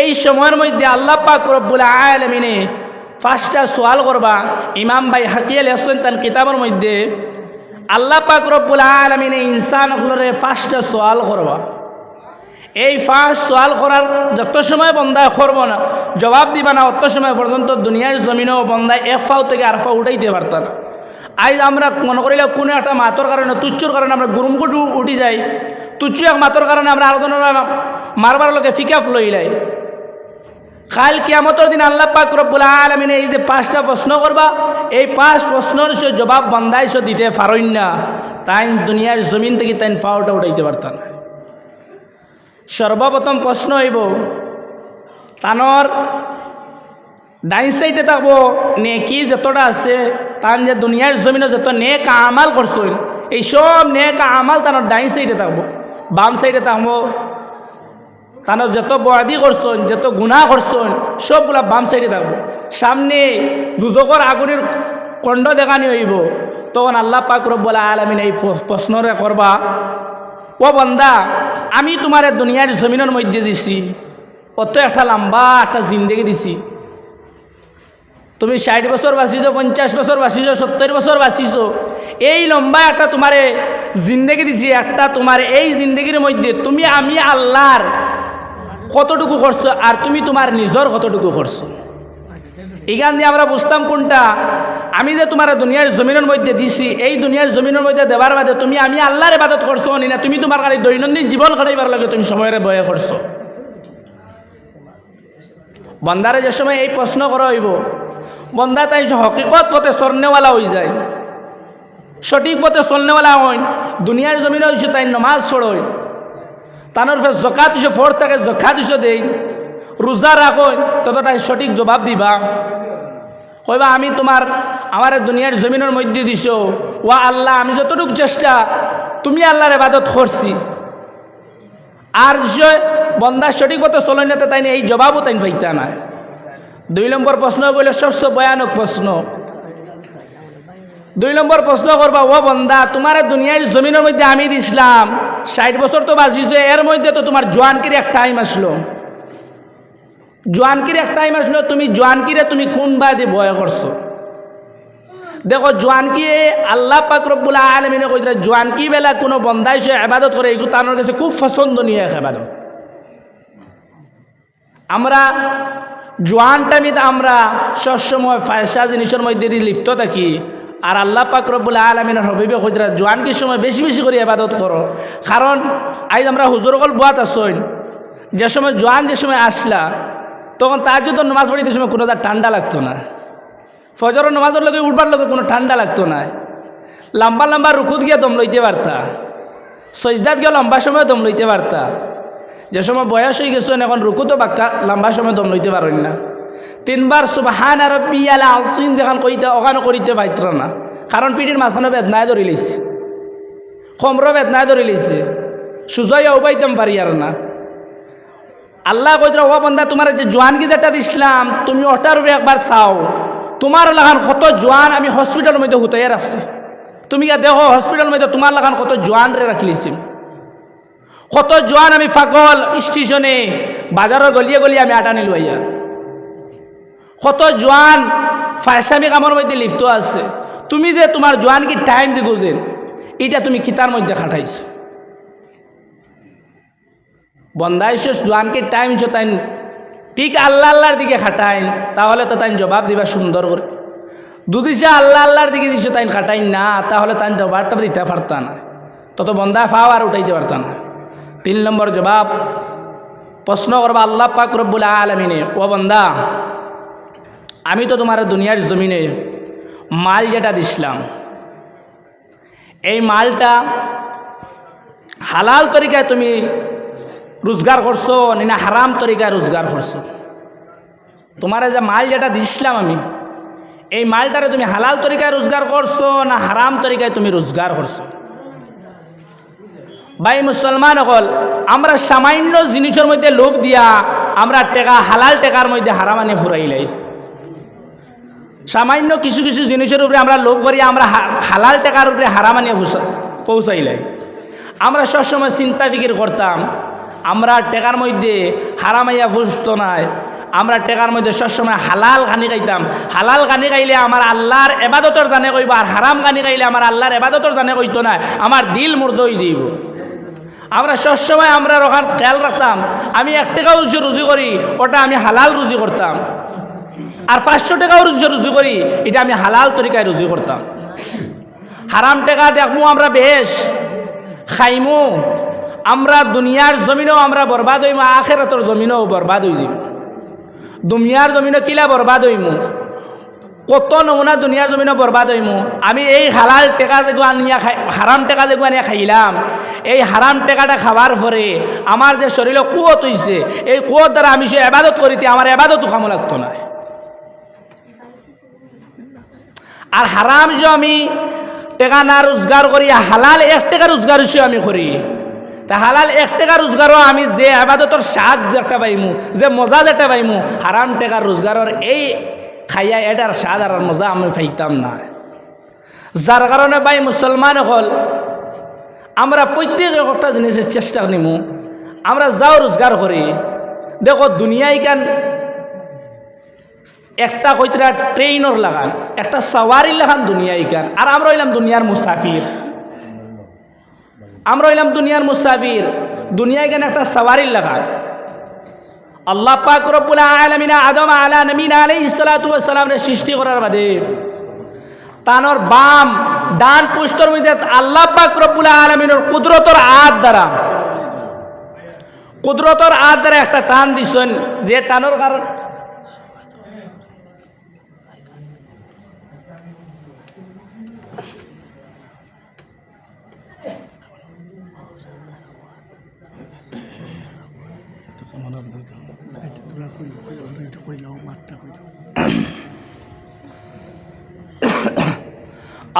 এই সময়ের মধ্যে আল্লাহ পাক রব্বুল আলমিনে পাঁচটা সোয়াল করবা। ইমাম ভাই হাকিয়াল হাসেন তান কিতাবের মধ্যে আল্লাহ পাক রব্বুল আলমিনে ইনসান হলরে পাঁচটা সোয়াল করবা। এই ফাঁস সোয়াল করার যত সময় বন্দায় করব না, জবাব দিবা না, অত সময় পর্যন্ত দুনিয়ার জমিনেও বন্দায় এক ফাও থেকে আর ফাও উঠাইতে পারত না। আজ আমরা মনে করিলে কোনো একটা মাতর কারণে, তুচ্ছর কারণে আমরা গুরুমুকুট উঠি যাই, তুচ্ছ এক মাতর কারণে আমরা আরও মারবার লোকে ফিকাফ লইলাই। কাল কিয়ামতর দিন আল্লাহ পাক রব্বুল আলমিনে এই যে পাঁচটা প্রশ্ন করবা, এই পাঁচ প্রশ্নের সে জবাব বন্দাইশ দিতে পারইন না। তাই দুনিয়ার জমিন থেকে তাই ফাওটা উঠাইতে পারতাম না। সর্বপ্রথম প্রশ্ন হইব, তানর ডাইন সাইডে থাকব, নেকি যতটা আছে, তান যে দুনিয়ার জমিনে যত নেক আমাল করছেন এই সব নেক আমাল তানোর ডাইন সাইডে থাকব, বাম সাইডে থাকব তানোর যত বয়াদি করছেন, যত গুণা করছেন, সবগুলা বাম সাইডে থাকব। সামনে দুজকর আগুনের কণ্ড দেখানি হইব। তখন আল্লাহ পাক রব্বুল আলমিন এই প্রশ্নরে করবা, ও বন্দা, আমি তোমার দুনিয়ার জমিনের মধ্যে দিছি, অত একটা লম্বা একটা জিন্দেগি দিছি। তুমি ষাট বছর বাঁচিছ, পঞ্চাশ বছর বাঁচিছ, সত্তর বছর বাঁচিছ, এই লম্বা একটা তোমারে জিন্দেগি দিছি, একটা তোমার এই জিন্দেগির মধ্যে তুমি, আমি আল্লাহর কতটুকু করছ আর তুমি তোমার নিজের কতটুকু করছ? এখান দিয়ে আমরা বুঝতাম কোনটা? আমি যে তোমার দুনিয়ার জমিনের মধ্যে দিছি, এই দুনিয়ার জমিনের মধ্যে দেওয়ার বাদে তুমি আমি আল্লাহর ইবাদত করছ নি না? তুমি তোমার খালি দৈনন্দিন জীবন কাটাইবার লাগে তুমি সময়ের বয়ে করছ। বন্দারে যে সময় এই প্রশ্ন করা হইব, বন্দা তাই হকিকত পথে স্বর্ণওয়ালা হয়ে যায়। সঠিক পথে চলনেওয়ালা হইন, দুনিয়ার জমিনে হয়েছে তাই নমাজ ছড়ইন। তানোর ফের জকাত হিসে ফোর থাকে, জকাত হিসে দেই। রোজা রাখইন ততটাই সঠিক জবাব দিবা। কইবা, আমি তোমার আমার দুনিয়ার জমিনের মধ্যে দিছ। ওয়া আল্লাহ, আমি যতটুকু চেষ্টা, তুমি আল্লাহর এবাদত করছি আর বিষয় বন্দা সঠিক মতো না তাই এই জবাবও তাই পাইতা না দুই নম্বর প্রশ্ন করলে সবচেয়ে ভয়ানক প্রশ্ন দুই নম্বর প্রশ্ন করবা, ও বন্দা, তোমার দুনিয়ার জমিনের মধ্যে আমি দিছিলাম, ষাট বছর তো বাঁচিছো, এর মধ্যে তো তোমার জোয়ানকির এক টাইম আসলো। জোয়ানকির এক টাইম আসলো, তুমি জোয়ানকিরে তুমি কোন বাদে ভয় করছ? দেখো, জোয়ানকি আল্লাহ পাক রব্বুল আলমিনে কইরা জোয়ানকি বেলা কোনো বন্দাই সে আবাদত করে এগুলো তার কাছে খুব পছন্দনীয় এক আবাদত আমরা জোয়ান টাইমিতে আমরা সবসময় ফায়সা জিনিসের মধ্যে দিয়ে লিপ্ত থাকি। আর আল্লাহ পাক রব্বুল আলমিনের হবিবে কইরা জোয়ানকির সময় বেশি বেশি করে আবাদত করো। কারণ আজ আমরা হুজুরকল বুয়াত আসইন যে সময় জোয়ান যে সময় আসলা, তখন তার যদি নমাজ পড়িতে সময় কোনো তার ঠান্ডা লাগতো না। ফজর নমাজের লোকে উঠবার লোকে কোনো ঠান্ডা লাগতো না। লম্বা লম্বা রুকুত গিয়ে দম লইতে পারতা। সজদাত গিয়ে লম্বা সময় দম লইতে পারতা। যে সময় বয়স হয়ে গেছো, এখন রুকুতো বাক্কা লম্বা সময় দম লইতে পারেন না। তিনবার সুবাহান আর পিয়ালা আলসিন যেখান কইতে ওখানে করিতে পাইত না। কারণ পিঠির মাঝখানে বেদনায় ধরি লইছে। কমর বেদনায় ধরি লইছে। সুজয় উপাইতাম পারি আর না। আল্লাহ কইতরা ও বন্ধা তোমার যে জোয়ান কি যেটা দিছিলাম, তুমি ওটার উপরে একবার চাও। তোমার লাগান কত জোয়ান আমি হসপিটালের মধ্যে হুতাইয়া রাখছি। তুমি গিয়া দেখো, হসপিটালের মধ্যে তোমার লাগান কত জোয়ান রে রাখিলিছি কত জোয়ান আমি ফাগল স্টেশনে, বাজারের গলিয়ে গলিয়ে আমি আটা নিল আইয়া। কত জোয়ান ফায়সামি কামের মধ্যে লিপ্ত আছে। তুমি যে তোমার জোয়ান কি টাইম যে গুজেন এটা তুমি কিতার মধ্যে খাটাইছো। বন্দাইছ জোয়ানকে টাইম তাই ঠিক আল্লাহ আল্লাহর দিকে খাটাইন, তাহলে তো তাই জবাব দিবা সুন্দর করে দুদিশে আল্লাহ আল্লাহর দিকে দিছ তাই খাটাইন না, তাহলে তাই জবাবটা দিতে পারতা না তত বন্দা ফাও আর উঠাইতে পারতা না তিন নম্বর জবাব প্রশ্ন করবা আল্লাহ পাক রব্বুল আলমিনে ও বন্দা আমি তো তোমার দুনিয়ার জমিনে মাল যেটা দিছিলাম, এই মালটা হালাল তরিকায় তুমি রোজগার করছ, না হারাম তরিকায় রোজগার করছ। তোমার যে মাল যেটা দিছিলাম আমি, এই মালটারে তুমি হালাল তরিকায় রোজগার করছ, না হারাম তরিকায় তুমি রোজগার করছ? ভাই মুসলমান হল আমরা সামান্য জিনিসের মধ্যে লোভ দিয়া আমরা টেকা, হালাল টেকার মধ্যে হারাম আনে ফুরাইলাই। সামান্য কিছু কিছু জিনিসের উপরে আমরা লোভ করি, আমরা হালাল টেকার উপরে হারাম আনিয়ে পৌঁছাইলাই আমরা সবসময় চিন্তা ফিকির করতাম, আমরা টেকার মধ্যে হারামাইয়া ফুসত নাই আমরা টেকার মধ্যে সবসময় হালাল গানি গাইতাম হালাল গানি গাইলে আমার আল্লাহর এবাদতর জানে কইব, আর হারাম গানি গাইলে আমার আল্লাহর এবাদতর জানে কইতো না, আমার দিল মুর্দই দিব। আমরা সবসময় আমরা ওখান খেয়াল রাখতাম, আমি এক টাকাও রুজি রুজি করি, ওটা আমি হালাল রুজি করতাম। আর পাঁচশো টাকাও রুজি রুজি করি, এটা আমি হালাল তরিকায় রুজি করতাম। হারাম টাকা দেখমু, আমরা বেশ খাইমু, আমরা দুনিয়ার জমিনও আমরা বরবাদ হইমু, আখেরাতর জমিনও বরবাদ হয়ে যাব দুনিয়ার জমিনও কিলা বরবাদ হইমু? কত নমুনা দুনিয়ার জমিনও বরবাদ হইমু? আমি এই হালাল টেকা যেগুলো আনিয়া খাই, হারাম টেকা যেগুলো আনিয়া খাইলাম, এই হারাম টেকাটা খাবার পরে আমার যে শরীরে কুয়ত হইছে, এই কুয়ত দ্বারা আমি সে এবাদত করিতে, আমার এবাদতও খামো লাগতো না। আর হারাম যে আমি টেকা না রোজগার করি হালাল এক টাকা রোজগার হচ্ছে আমি করি। তা হালাল এক টাকা রোজগারও আমি যে আবাদতর স্বাদ একটা পাইমু, যে মজা যেটা পাইমু, হারাম টাকা রোজগারের এই খাইয়া এটার স্বাদ আর মজা আমি পাইতাম না। যার কারণে ভাই মুসলমান হল, আমরা প্রত্যেক একটা জিনিসের চেষ্টা নিমু, আমরা যাও রোজগার করি। দেখো দুনিয়ায় কেন একটা কইতরা ট্রেইনর লাগান, একটা সাওয়ারি লাগান দুনিয়ায় কেন আর আমরা হইলাম দুনিয়ার মুসাফির। আমরা হইলাম দুনিয়ার মুসাফির। দুনিয়ায় কেন একটা সাওয়ারি লাগান। আল্লাহ পাক রব্বুল আলামিনা আদম আলা সালাতু ওয়াস সালামের সৃষ্টি করার বাদে তানোর বাম ডান পুষ্টর মধ্যে আল্লাহ পাক রব্বুল আলামিনের কুদরতর আদ দ্বারা কুদরতর আদ দ্বারা একটা টান দিছেন। যে টানোর কারণ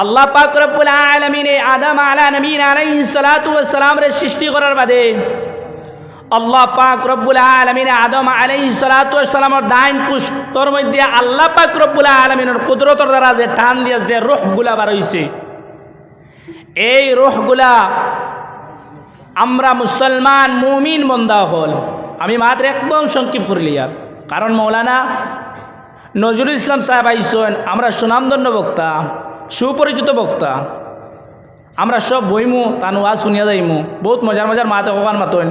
আল্লাহ পাক রব্বুল আলামিন আদম আলা নবীন আলাইহিস সালাতু ওয়াস সালামের সৃষ্টি করার বাদে আল্লাহ পাক রব্বুল আলামিন আদম আলাইহিস সালাতু ওয়াস সালামের দাইন পুষ্টর মধ্যে আল্লাহ পাক রব্বুল আলামিনের কুদরতের দ্বারা যে টান দিয়ে যে রূহগুলা বার হইছে। এই রূহগুলা আমরা মুসলমান মুমিন বন্দা হল। আমি মাত্র একদম সংক্ষিপ্ত করলি আর। কারণ মৌলানা নজরুল ইসলাম সাহেব আইসন, আমরা সুনামদণ্ড বক্তা, সুপরিচিত বক্তা। আমরা সব বইমু, তান ওয়াজ শুনিয়া যাইমু। বহুত মজার মজার মাতে কখন মাতন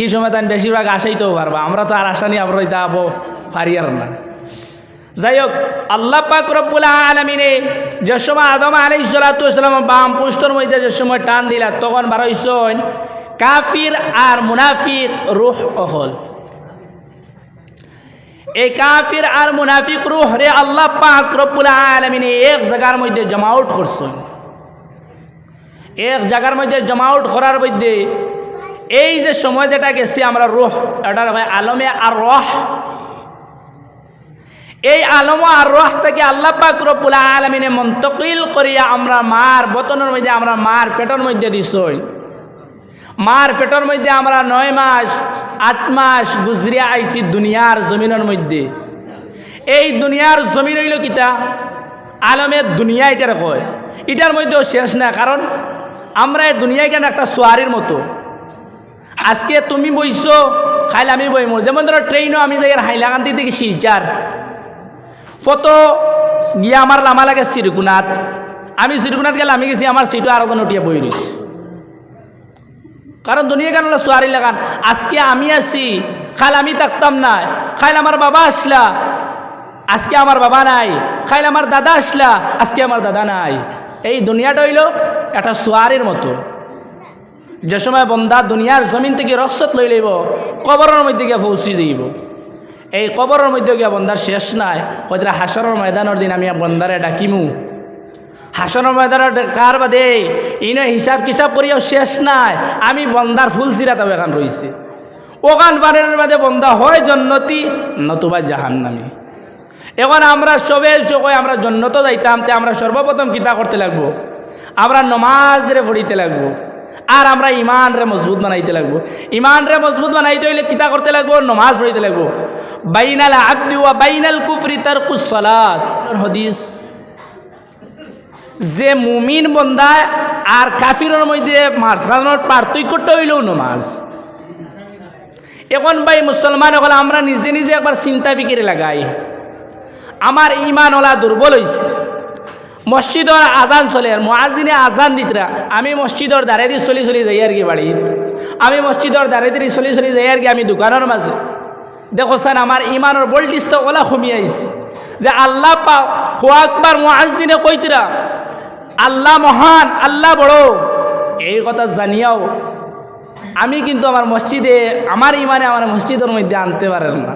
এই সময় তান বেশিরভাগ আসাইতেও পারবা। আমরা তো আর আশা নিয়ে আমরা এটা আবো পারি আর না। যাই হোক আল্লাহ পাক রব্বুল আলমিনে যে সময় আদম আলাই সালাতাম বাম পুষ্টর মধ্যে যে সময় টান দিলা, তখন বারোইসন কাফির আর মুনাফিক রুহ অহল। এই কাফির আর মুনাফিক রুহ রে আল্লাহ পাক রব্বুল আলমিনে এক জায়গার মধ্যে জমাউট করছেন। এক জায়গার মধ্যে জমাউট করার মধ্যে এই যে সময় যেটা গেছি আমরা রুহ এটার আলমে আর রহ। এই আলম আর রহ থেকে আল্লাহ পাক রব্বুল আলমিনে মন্তকিল করিয়া আমরা মার বতনের মধ্যে, আমরা মার পেটের মধ্যে দিছই মার পেটের মধ্যে আমরা নয় মাস, আট মাস গুজরিয়া আইছি দুনিয়ার জমিনের মধ্যে। এই দুনিয়ার জমিন হইল কিতা? আলমের দুনিয়া এটার কয়। এটার মধ্যেও শেষ না, কারণ আমরা এই দুনিয়ায় কেন একটা সোয়ারির মতো? আজকে তুমি বইছো খাইলে আমি বইমো। যেমন ধরো ট্রেনও আমি যাই হাইলাকান্দি থেকে শিলচার। কত গিয়া আমার লামা লাগে শ্রীকুনাথ আমি শ্রীকুনাথ গেলে আমি গেছি, আমার সিটও আরও কোনো উঠিয়া বই রয়েছে। কারণ দুনিয়া কেন সোয়ারি লাগান? আজকে আমি আসি খাল আমি থাকতাম না, খাইল আমার বাবা আসলা, আজকে আমার বাবা নাই, খাইল আমার দাদা আসলা, আজকে আমার দাদা নাই। এই দুনিয়াটা হইল একটা সোয়ারির মতো। যে সময় বন্দা দুনিয়ার জমিন থেকে রক্ষত লই লইব, কবরের মধ্যে গিয়ে পৌঁছি যাইব এই কবরের মধ্যে গিয়া বন্দার শেষ নাই হয়তো হাসরের ময়দানের দিন আমি বন্দারে ডাকিমু। হাসনের ময়দানের কার বাদে? ইনো হিসাব কিসাব করিয়াও শেষ নাই। আমি বন্দার ফুল সিরাতাও এখান রয়েছে ওখান বানের মাঝে বন্দা হয় জন্নতি, নতুবা জাহান্নামি। এখন আমরা সবে সবাই আমরা জন্নত যাইতাম, তে আমরা সর্বপ্রথম কিতা করতে লাগবো। আমরা নমাজ রে পড়িতে লাগবো। আর আমরা ইমান রে মজবুত বানাইতে লাগবো। ইমান রে মজবুত বানাইতে হইলে কিতা করতে লাগবো, নমাজ পড়িতে লাগবো। বাইনাল আব্দি ওয়া বাইনাল কুফরি তারকুস সালাত। হদিস যে মুমিন বন্দা আর কাফিরের মধ্যে মাঝখানোর পার্থক্যটা হইলেও নমাজ। এখন ভাই মুসলমান হলে আমরা নিজে নিজে একবার চিন্তা ফিকিরে লাগাই। আমার ইমান ওলা দুর্বল হয়েছে মসজিদর আজান চলে আর মহাজিনে আজান দিতরা, আমি মসজিদর দিয়ে চলি চলি যাই আর কি বাড়িত। আমি মসজিদর দিয়ে চলি চলি যাই আর কি আমি দোকানের মাঝে। দেখো স্যার, আমার ইমানের তো ওলা কমি আইছে। যে আল্লাহ পা হুয়া আকবার মহাজিনে কইতরা আল্লাহ মহান, আল্লাহ বড়। এই কথা জানিয়াও, আমি কিন্তু আমার মসজিদে, আমার ইমানে আমার মসজিদের মধ্যে আনতে পারেন না।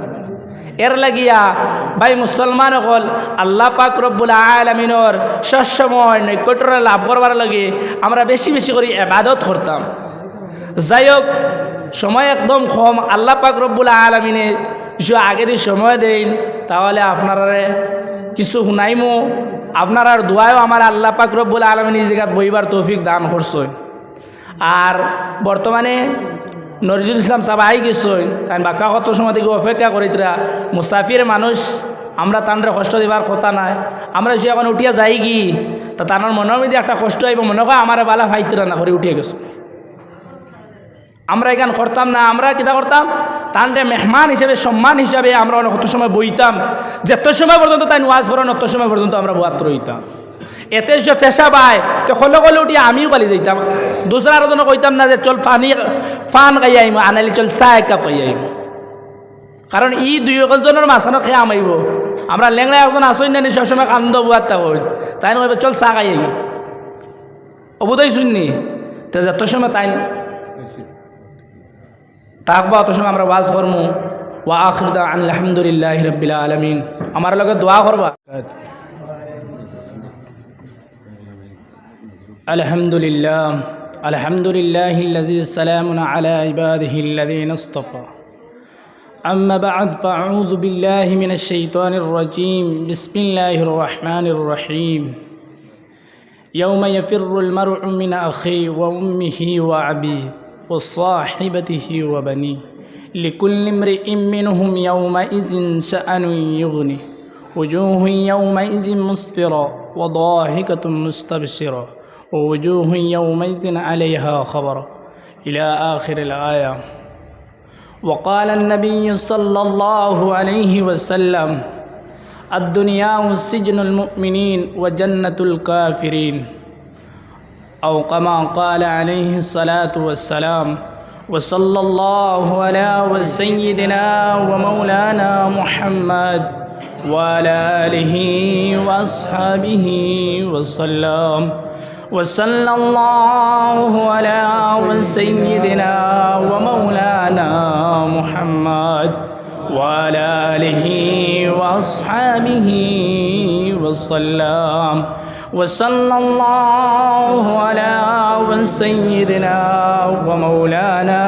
এর লাগিয়া, ভাই মুসলমান হল আল্লাহ পাক রব্বুল আলমিনর সবসময় নৈকট্য লাভ করবার লাগে আমরা বেশি বেশি করে এবাদত করতাম। যাই হোক, সময় একদম কম, আল্লাহ পাক রব্বুল আলমিনে কিছু আগে দিয়ে সময় দেন, তাহলে আপনারা কিছু শুনাইমো। আপনার দোয়াও আমার আল্লাহ রব্বুল আলমিন এই জায়গায় বইবার তৌফিক দান করছে। আর বর্তমানে নজরুল ইসলাম সাহেব আই গেছেন তাই বাক্কা কত সময় থেকে অপেক্ষা করিতরা, মুসাফির মানুষ, আমরা তানরে কষ্ট দিবার কথা নাই। আমরা যে এখন উঠিয়া যাই কি তা তানোর মনের মধ্যে একটা কষ্ট আইব, মনে হয় আমার বালা ভাইতরা না করে উঠিয়ে গেছো। আমরা এখান করতাম না, আমরা কিতা করতাম? তানরে মেহমান হিসেবে, সম্মান হিসাবে আমরা অনেক কত সময় বইতাম। যত সময় পর্যন্ত তাই ওয়াজ করেন অত সময় পর্যন্ত আমরা বোয়াত রইতাম। এতে যে পেশা পায়, তো হলে কলে উঠি আমিও কালি যাইতাম দুসরা আর জন্য কইতাম না যে, চল পানি ফান গাই আইম আনালি চল চাহ এক কাপ খাই আইম। কারণ ই দুই জনের মাছানো খেয়ে আমাইব আমরা লেংরা একজন আসই না সবসময় কান্দ বুয়ার তা কই তাই নয়, চল চাহ খাই আইম। অবুদাই শুননি। তো যত সময় তাই থাকবো অত সময় আমরা ওয়াজ করমু ওয়া আখরিদা আলহামদুলিল্লাহ রবিল আলমিন আমার লগে দোয়া করবা الحمد لله الحمد لله الذي سلام على عباده الذين اصطفى أما بعد فأعوذ بالله من الشيطان الرجيم بسم الله الرحمن الرحيم يوم يفر المرء من أخيه وأمه وأبيه وصاحبته وبنيه. لكل امرئ منهم يومئذ شأن يغني. وجوه يومئذ مسفرة وضاحكة مستبشرة. ووجوه يومئذ عليها خبر. إلى آخر الآية. وقال النبي صلى الله عليه وسلم الدنيا سجن المؤمنين وجنة الكافرين. أو كما قال عليه الصلاة والسلام وصلى الله على سيدنا ومولانا محمد وعلى آله وأصحابه وسلم. وصلى الله على سيدنا ومولانا محمد وعلى آله وأصحابه وسلم. وصلى الله على سيدنا ومولانا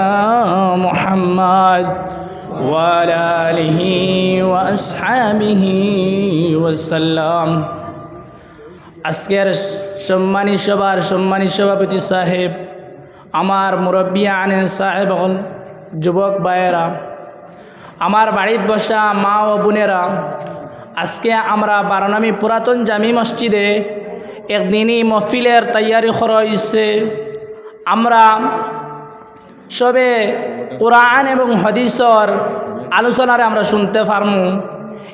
محمد وعلى آله وأصحابه وسلم আজকের সম্মানী সভার সম্মানী সভাপতি সাহেব আমার মুরব্বী আনেন সাহেব হল যুবক ভাইয়েরা আমার বাড়ির বসা মা ও বোনেরা আজকে আমরা বারানামি পুরাতন জামি মসজিদে একদিনই মহফিলের তৈয়ারি হয়েছে আমরা সবে কোরআন এবং হদিসর আলোচনারে আমরা শুনতে পারমু।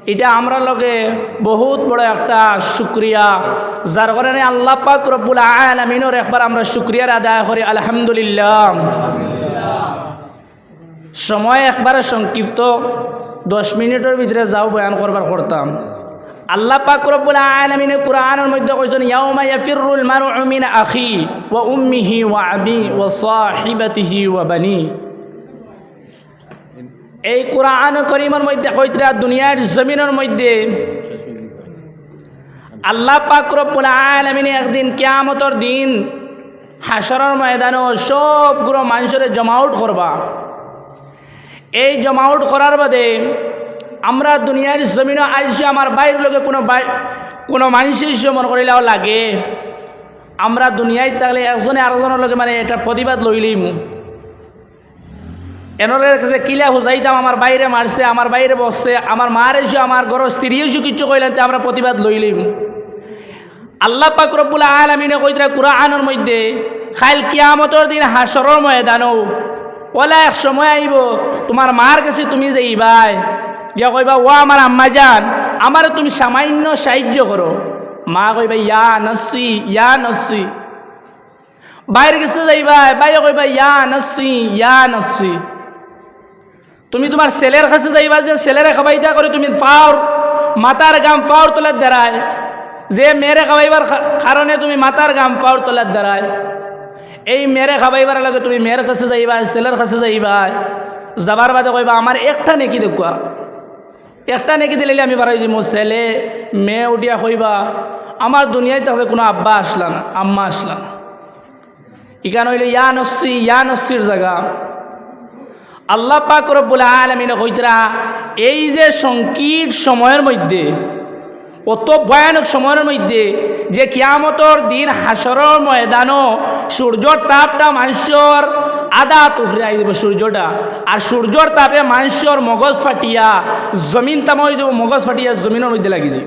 এটা আমরা লগে বহুত বড় একটা শুক্রিয়া। যার কারণে আল্লাহ পাক রব্বুল আলমিনের একবার আমরা শুক্রিয়ার আদায় করি, আলহামদুলিল্লাহ। সময় একবারে সংক্ষিপ্ত, দশ মিনিটের ভিতরে যাও বয়ান করবার করতাম। আল্লাহ পাক রব্বুল আলামিনে কুরআনের মধ্যে কইছেন, ইয়াউমা ইয়াফিরুল মারউ মিন আখি ওয়া উম্মিহি ওয়া আবি ওয়া সাহিবাতিহি ওয়া বানি। এই কোরআন করিমের মধ্যে কইতরা, দুনিয়ার জমিনের মধ্যে আল্লাহ পাক রব্বুল আলামিনে একদিন কিয়ামতের দিন হাসরের ময়দানে সবগুলো মানুষের জমাউট করবা। এই জমাউট করার বাদে আমরা দুনিয়ার জমিনে আইসি, আমার বাইরের লোকে কোনো কোনো মানুষের মনে করিলেও লাগে। আমরা দুনিয়ায় থাকলে একজনে আরেকজনের লোকে মানে এটা প্রতিবাদ লইলিম। এনরের কাছে কিলা হুজাইতাম, আমার বাইরে মারছে, আমার বাইরে বসছে, আমার মার এসে আমার ঘর স্ত্রী এসে কিচ্ছু কইলেন তে আমরা প্রতিবাদ লইলিম। আল্লাহ পাক রব্বুল আলমিনে কইতরা কুরআনের মধ্যে খাইল কিয়ামতর দিন হাসরের ময়দানও ওলা এক সময় আইব, তোমার মার কাছে তুমি যে যাইবাই গিয়া কইবা, ও আমার আম্মা যান, আমার তুমি সামান্য সাহায্য করো। মা কইবা, ইয়া নসি ইয়া নসি। বাইর গেছে যাইবা বাই কইবা, ইয়া নসি ইয়া নসি। তুমি তোমার ছেলের কাছে যাইবা, যে ছেলেরে খাবাইতা করে তুমি পাওর, মাতার গাম পাওর তোলার দ্বারায়। যে মেরে খাবাইবার কারণে তুমি মাতার গাম পাওর তোলার দ্বারায়। এই মেরে খাবাইবার লাগে তুমি মেয়ের কাছে যাইবা, ছেলের কাছে যাইবা। যাবার বাদে কইবা, আমার একটা নেকি দেখুয়া। একটা নেকি দিলে আমি বাড়াই দিব, ছেলে, মেয়ে উঠিয়া কইবা আমার দুনিয়ায় তাহলে কোনো আব্বা আসলা না, আম্মা আসলা না। ইখানে হইলে, ইয়া নসি ইয়া নসির জায়গা। আল্লাহ পাক রব্বুল আলমিনে কইতরা, এই যে সংকীট সময়ের মধ্যে, অত ভয়ানক সময়ের মধ্যে, যে কিয়ামতর দিন হাসরের ময়দানও সূর্যর তাপটা মানুষের আদা তুফরে আই দেব সূর্যটা। আর সূর্যর তাপে মানুষের মগজ ফাটিয়া, জমিন তামা মগজ ফাটিয়া জমিনের মধ্যে লাগি যায়।